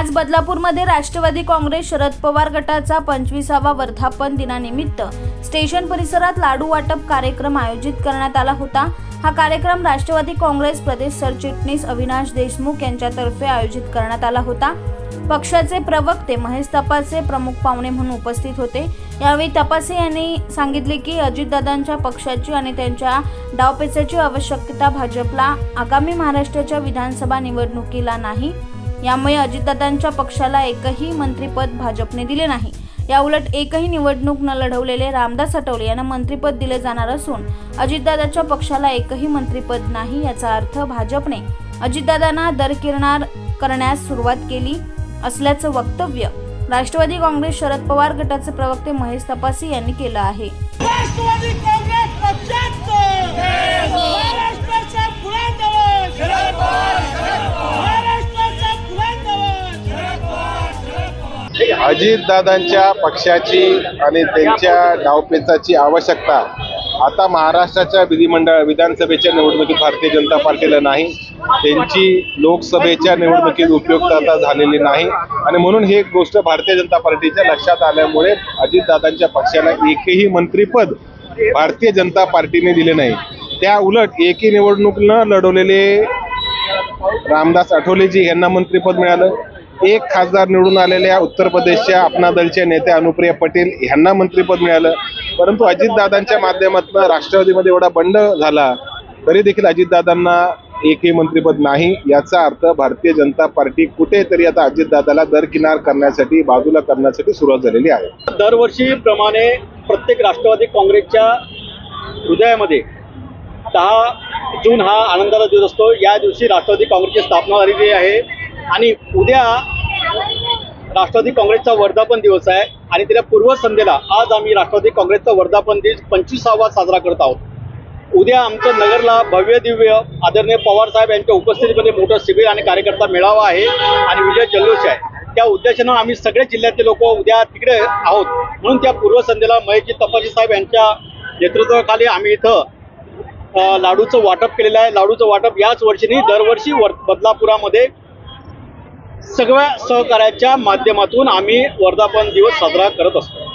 आज बदलापूरमध्ये राष्ट्रवादी काँग्रेस शरद पवार गटाचा पंचवीसावा वर्धापन दिनानिमित्त स्टेशन परिसरात लाडू वाटप कार्यक्रम आयोजित करण्यात आला होता. हा कार्यक्रम राष्ट्रवादी काँग्रेस प्रदेश सरचिटणीस अविनाश देशमुख यांच्यातर्फे आयोजित करण्यात आला होता. पक्षाचे प्रवक्ते महेश तपासे प्रमुख पाहुणे म्हणून उपस्थित होते. यावेळी तपासे यांनी सांगितले की अजितदादांच्या पक्षाची आणि त्यांच्या डावपेचाची आवश्यकता भाजपला आगामी महाराष्ट्राच्या विधानसभा निवडणुकीला नाही. यामुळे अजितदादांच्या पक्षाला एकही मंत्रिपद भाजपने दिले नाही. याउलट एकही निवडणूक न लढवलेले रामदास आठवले यांना मंत्रिपद दिले जाणार असून अजितदादाच्या पक्षाला एकही मंत्रिपद नाही याचा अर्थ भाजपने अजितदादांना दरकिरणार करण्यास सुरुवात केली असल्याचं वक्तव्य राष्ट्रवादी काँग्रेस शरद पवार गटाचे प्रवक्ते महेश तपासी यांनी केलं आहे. अजितदादांच्या पक्षाची आणि त्यांच्या डावपेचाची आवश्यकता आता महाराष्ट्राच्या विधिमंडळ विधानसभेच्या निवडणुकीत भारतीय जनता पार्टीला नाही. त्यांची लोकसभेच्या निवडणुकीत उपयुक्तता झालेली नाही. आणि म्हणून ही एक गोष्ट भारतीय जनता पार्टीच्या लक्षात आल्यामुळे अजितदादांच्या पक्षाला एकही मंत्रीपद भारतीय जनता पार्टीने दिले नाही. त्या उलट एकही निवडणूक न लढवलेले रामदास आठवलेजी यांना मंत्रिपद मिळालं. एक खासदार निवडून आलेल्या उत्तर प्रदेशच्या अपना दलच्या नेत्या अनुप्रिया पटेल यांना मंत्रिपद मिळालं. परंतु अजितदादांच्या माध्यमातून राष्ट्रवादीमध्ये एवढा बंड झाला तरी देखील अजितदादांना एकही मंत्रिपद नाही. याचा अर्थ भारतीय जनता पार्टी कुठेतरी आता अजितदादाला दरकिनार करण्यासाठी बाजूला करण्यासाठी सुरुवात झालेली आहे. दरवर्षीप्रमाणे प्रत्येक राष्ट्रवादी काँग्रेसच्या हृदयामध्ये दहा जून हा आनंदाचा दिवस असतो. या दिवशी राष्ट्रवादी काँग्रेसची स्थापना झालेली आहे. आणि उद्या राष्ट्रवादी काँग्रेसचा वर्धापन दिवस आहे आणि त्याच्या पूर्वसंध्येला आज आम्ही राष्ट्रवादी काँग्रेसचा वर्धापन दिवस पंचवीसावा साजरा करत आहोत. उद्या आमचं नगरला भव्य दिव्य आदरणीय पवार साहेब यांच्या उपस्थितीमध्ये मोठं शिबिर आणि कार्यकर्ता मेळावा आहे आणि विजय जल्लोष आहे. त्या उद्देशानं आम्ही सगळे जिल्ह्यातले लोक उद्या तिकडे आहोत. म्हणून त्या पूर्वसंध्येला महेशजी तपाशी साहेब यांच्या नेतृत्वाखाली आम्ही इथं लाडूचं वाटप केलेलं आहे. लाडूचं वाटप याच वर्षी नाही दरवर्षी वर बदलापुरामध्ये सगळ्या सहकार्याच्या माध्यमातून आम्ही वर्धापन दिवस साजरा करत असतो.